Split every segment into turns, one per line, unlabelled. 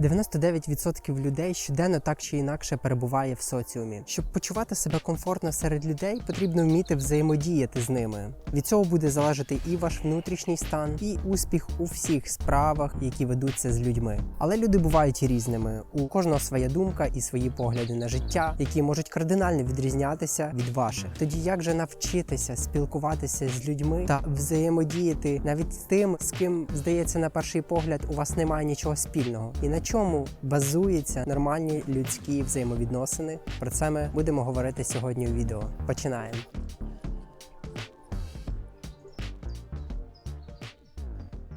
99% людей щоденно так чи інакше перебуває в соціумі. Щоб почувати себе комфортно серед людей, потрібно вміти взаємодіяти з ними. Від цього буде залежати і ваш внутрішній стан, і успіх у всіх справах, які ведуться з людьми. Але люди бувають різними. У кожного своя думка і свої погляди на життя, які можуть кардинально відрізнятися від ваших. Тоді як же навчитися спілкуватися з людьми та взаємодіяти навіть з тим, з ким здається на перший погляд у вас немає нічого спільного, і на чому базуються нормальні людські взаємовідносини? Про це ми будемо говорити сьогодні у відео. Починаємо.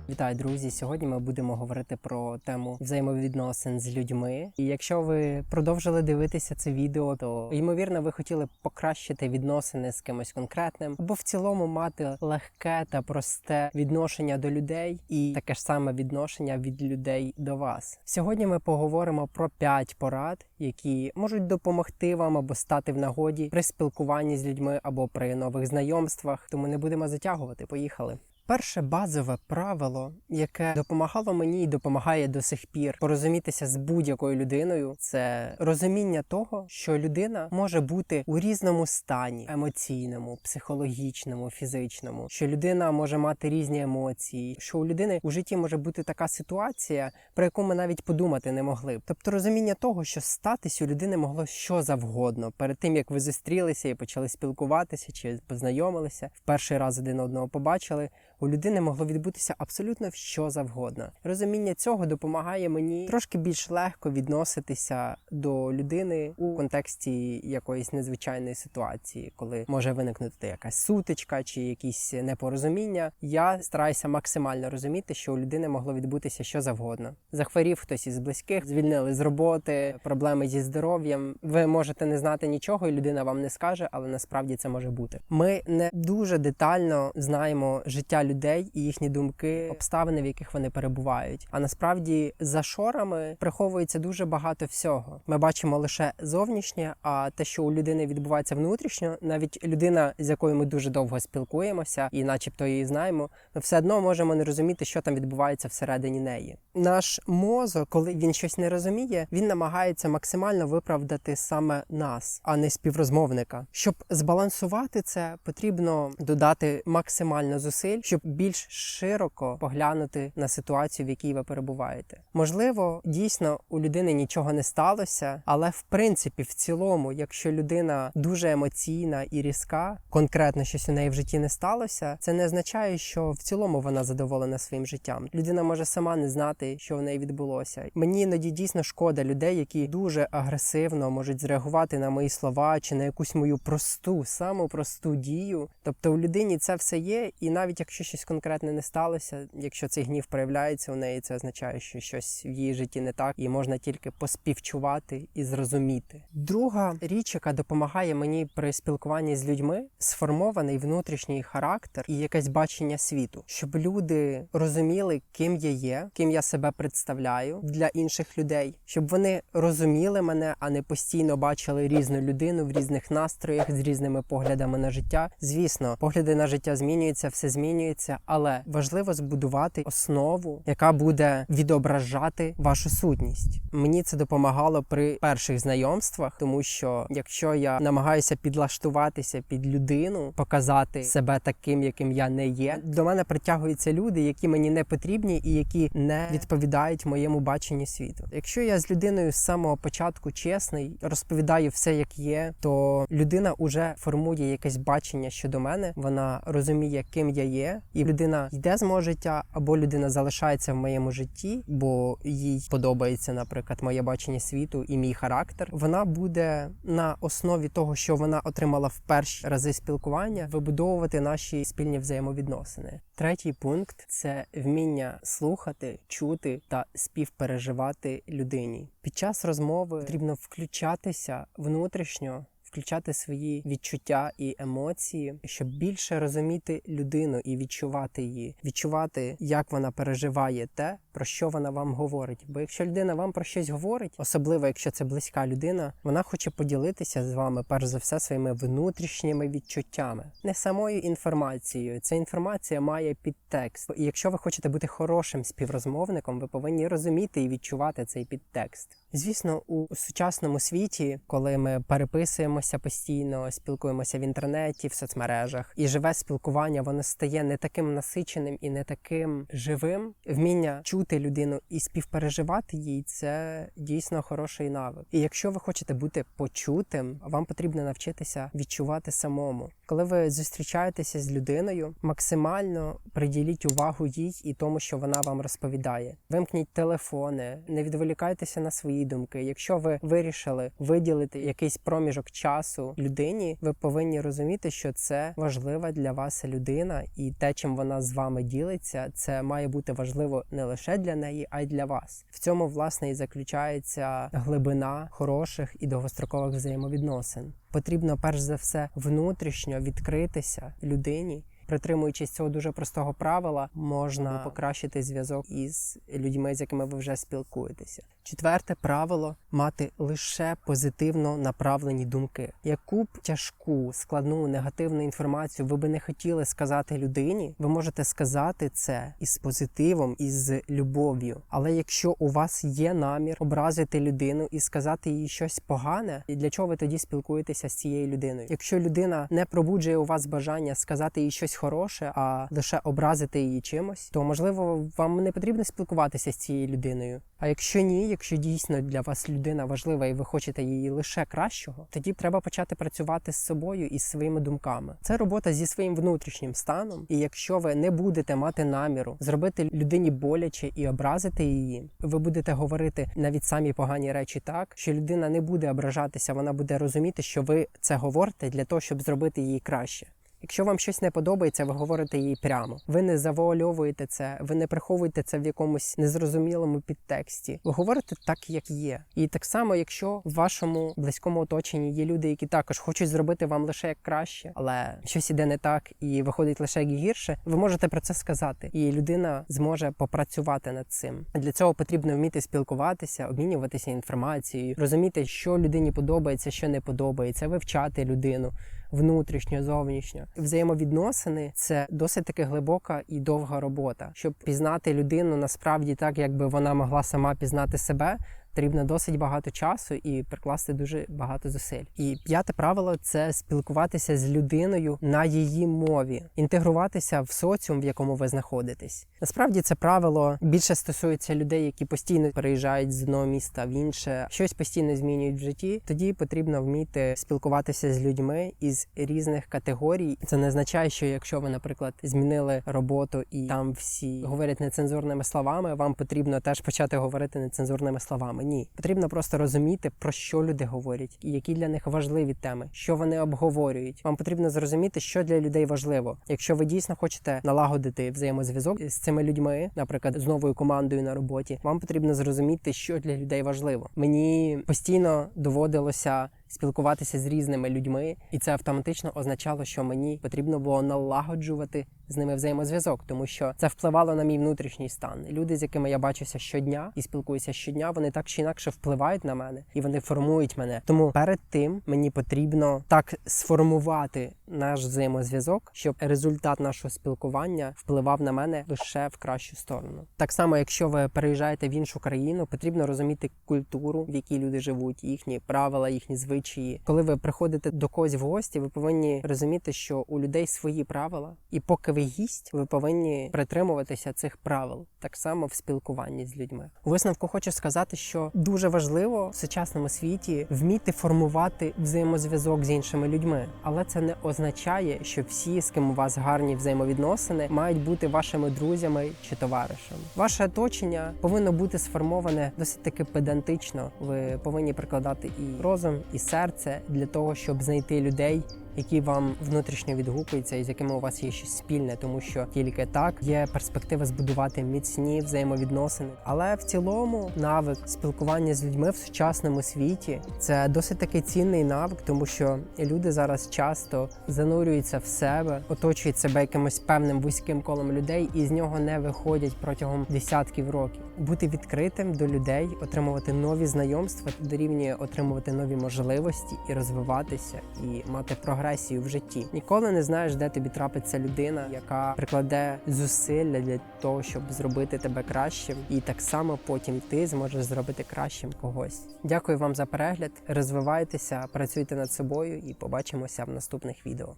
Вітаю, друзі! Сьогодні ми будемо говорити про тему взаємовідносин з людьми. І якщо ви продовжили дивитися це відео, то ймовірно ви хотіли покращити відносини з кимось конкретним, або в цілому мати легке та просте відношення до людей, і таке ж саме відношення від людей до вас. Сьогодні ми поговоримо про 5 порад, які можуть допомогти вам або стати в нагоді при спілкуванні з людьми або при нових знайомствах. Тому не будемо затягувати. Поїхали. Перше базове правило, яке допомагало мені і допомагає до сих пір порозумітися з будь-якою людиною, це розуміння того, що людина може бути у різному стані емоційному, психологічному, фізичному, що людина може мати різні емоції, що у людини у житті може бути така ситуація, про яку ми навіть подумати не могли. Тобто розуміння того, що статись у людини могло що завгодно перед тим як ви зустрілися і почали спілкуватися чи познайомилися, в перший раз один одного побачили. У людини могло відбутися абсолютно що завгодно. Розуміння цього допомагає мені трошки більш легко відноситися до людини у контексті якоїсь незвичайної ситуації, коли може виникнути якась сутичка чи якісь непорозуміння. Я стараюся максимально розуміти, що у людини могло відбутися що завгодно. Захворів хтось із близьких, звільнили з роботи, проблеми зі здоров'ям. Ви можете не знати нічого, і людина вам не скаже, але насправді це може бути. Ми не дуже детально знаємо життя людей і їхні думки, обставини, в яких вони перебувають. А насправді за шорами приховується дуже багато всього. Ми бачимо лише зовнішнє, а те, що у людини відбувається внутрішньо, навіть людина, з якою ми дуже довго спілкуємося, і, начебто, її знаємо, ми все одно можемо не розуміти, що там відбувається всередині неї. Наш мозок, коли він щось не розуміє, він намагається максимально виправдати саме нас, а не співрозмовника. Щоб збалансувати це, потрібно додати максимально зусиль, щоб більш широко поглянути на ситуацію, в якій ви перебуваєте. Можливо, дійсно у людини нічого не сталося, але в принципі, в цілому, якщо людина дуже емоційна і різка, конкретно щось у неї в житті не сталося, це не означає, що в цілому вона задоволена своїм життям. Людина може сама не знати, що в неї відбулося. Мені іноді дійсно шкода людей, які дуже агресивно можуть зреагувати на мої слова чи на якусь мою просту, саму просту дію. Тобто у людині це все є, і навіть якщо щось конкретне не сталося, якщо цей гнів проявляється у неї, це означає, що щось в її житті не так, і можна тільки поспівчувати і зрозуміти. Друга річ, яка допомагає мені при спілкуванні з людьми, сформований внутрішній характер і якесь бачення світу, щоб люди розуміли, ким я є, ким я себе представляю для інших людей, щоб вони розуміли мене, а не постійно бачили різну людину в різних настроях з різними поглядами на життя. Звісно, погляди на життя змінюються, все змінюється, але важливо збудувати основу, яка буде відображати вашу сутність. Мені це допомагало при перших знайомствах, тому що якщо я намагаюся підлаштуватися під людину, показати себе таким, яким я не є, до мене притягуються люди, які мені не потрібні і які не відповідають моєму баченню світу. Якщо я з людиною з самого початку чесний, розповідаю все як є, то людина вже формує якесь бачення щодо мене. Вона розуміє, ким я є, і людина йде з мого життя, або людина залишається в моєму житті, бо їй подобається, наприклад, моє бачення світу і мій характер. Вона буде на основі того, що вона отримала в перші рази спілкування, вибудовувати наші спільні взаємовідносини. Третій пункт це вміння слухати, чути та співпереживати людині. Під час розмови потрібно включатися внутрішньо. Включати свої відчуття і емоції, щоб більше розуміти людину і відчувати її, відчувати, як вона переживає те, про що вона вам говорить. Бо якщо людина вам про щось говорить, особливо якщо це близька людина, вона хоче поділитися з вами, перш за все, своїми внутрішніми відчуттями, не самою інформацією. Ця інформація має підтекст. І якщо ви хочете бути хорошим співрозмовником, ви повинні розуміти і відчувати цей підтекст. Звісно, у сучасному світі, коли ми переписуємося постійно, спілкуємося в інтернеті, в соцмережах, і живе спілкування, воно стає не таким насиченим і не таким живим. Вміння чути людину і співпереживати їй це дійсно хороший навик. І якщо ви хочете бути почутим, вам потрібно навчитися відчувати самому. Коли ви зустрічаєтеся з людиною, максимально приділіть увагу їй і тому, що вона вам розповідає. Вимкніть телефони, не відволікайтеся на свої думки. Якщо ви вирішили виділити якийсь проміжок часу людині, ви повинні розуміти, що це важлива для вас людина, і те, чим вона з вами ділиться, це має бути важливо не лише для неї, а й для вас. В цьому власне і заключається глибина хороших і довгострокових взаємовідносин. Потрібно перш за все внутрішньо відкритися людині. Притримуючись цього дуже простого правила, можна покращити зв'язок із людьми, з якими ви вже спілкуєтеся. Четверте правило мати лише позитивно направлені думки. Яку б тяжку, складну, негативну інформацію ви би не хотіли сказати людині, ви можете сказати це із позитивом, із любов'ю. Але якщо у вас є намір образити людину і сказати їй щось погане, і для чого ви тоді спілкуєтеся з цією людиною? Якщо людина не пробуджує у вас бажання сказати їй щось хороше, а лише образити її чимось, то можливо вам не потрібно спілкуватися з цією людиною. А якщо ні, якщо дійсно для вас людина важлива і ви хочете її лише кращого, тоді треба почати працювати з собою і з своїми думками. Це робота зі своїм внутрішнім станом. І якщо ви не будете мати наміру зробити людині боляче і образити її, ви будете говорити навіть самі погані речі так, що людина не буде ображатися, вона буде розуміти, що ви це говорите для того, щоб зробити її краще. Якщо вам щось не подобається, ви говорите їй прямо. Ви не завуальовуєте це, ви не приховуєте це в якомусь незрозумілому підтексті. Ви говорите так, як є. І так само, якщо в вашому близькому оточенні є люди, які також хочуть зробити вам лише як краще, але щось іде не так і виходить лише як гірше, ви можете про це сказати, і людина зможе попрацювати над цим. Для цього потрібно вміти спілкуватися, обмінюватися інформацією, розуміти, що людині подобається, що не подобається, вивчати людину внутрішньо, зовнішньо. Взаємовідносини це досить таки глибока і довга робота, щоб пізнати людину насправді так, якби вона могла сама пізнати себе. Потрібно досить багато часу і прикласти дуже багато зусиль. І п'яте правило це спілкуватися з людиною на її мові, інтегруватися в соціум, в якому ви знаходитесь. Насправді це правило більше стосується людей, які постійно переїжджають з одного міста в інше, щось постійно змінюють в житті. Тоді потрібно вміти спілкуватися з людьми із різних категорій. Це не означає, що якщо ви, наприклад, змінили роботу і там всі говорять нецензурними словами, вам потрібно теж почати говорити нецензурними словами. Ні, потрібно просто розуміти, про що люди говорять, і які для них важливі теми, що вони обговорюють. Вам потрібно зрозуміти, що для людей важливо. Якщо ви дійсно хочете налагодити взаємозв'язок з цими людьми, наприклад, з новою командою на роботі, вам потрібно зрозуміти, що для людей важливо. Мені постійно доводилося. Спілкуватися з різними людьми, і це автоматично означало, що мені потрібно було налагоджувати з ними взаємозв'язок, тому що це впливало на мій внутрішній стан. Люди, з якими я бачуся щодня і спілкуюся щодня, вони так чи інакше впливають на мене і вони формують мене. Тому перед тим мені потрібно так сформувати наш взаємозв'язок, щоб результат нашого спілкування впливав на мене лише в кращу сторону. Так само, якщо ви переїжджаєте в іншу країну, потрібно розуміти культуру, в якій люди живуть, їхні правила, їхні звичаї. Коли ви приходите до когось в гості, ви повинні розуміти, що у людей свої правила, і поки ви гість, ви повинні притримуватися цих правил, так само в спілкуванні з людьми. У висновку хочу сказати, що дуже важливо в сучасному світі вміти формувати взаємозв'язок з іншими людьми, але це не означає, що всі, з ким у вас гарні взаємовідносини, мають бути вашими друзями чи товаришами. Ваше оточення повинно бути сформоване досить таки педантично. Ви повинні прикладати і розум, і серце для того, щоб знайти людей, які вам внутрішньо відгукуються і з якими у вас є щось спільне, тому що тільки так є перспектива збудувати міцні взаємовідносини. Але в цілому навик спілкування з людьми в сучасному світі це досить такий цінний навик, тому що люди зараз часто занурюються в себе, оточують себе якимось певним вузьким колом людей і з нього не виходять протягом десятків років. Бути відкритим до людей, отримувати нові знайомства дорівнює отримувати нові можливості і розвиватися, і мати прогресію в житті. Ніколи не знаєш, де тобі трапиться людина, яка прикладе зусилля для того, щоб зробити тебе кращим, і так само потім ти зможеш зробити кращим когось. Дякую вам за перегляд. Розвивайтеся, працюйте над собою і побачимося в наступних відео.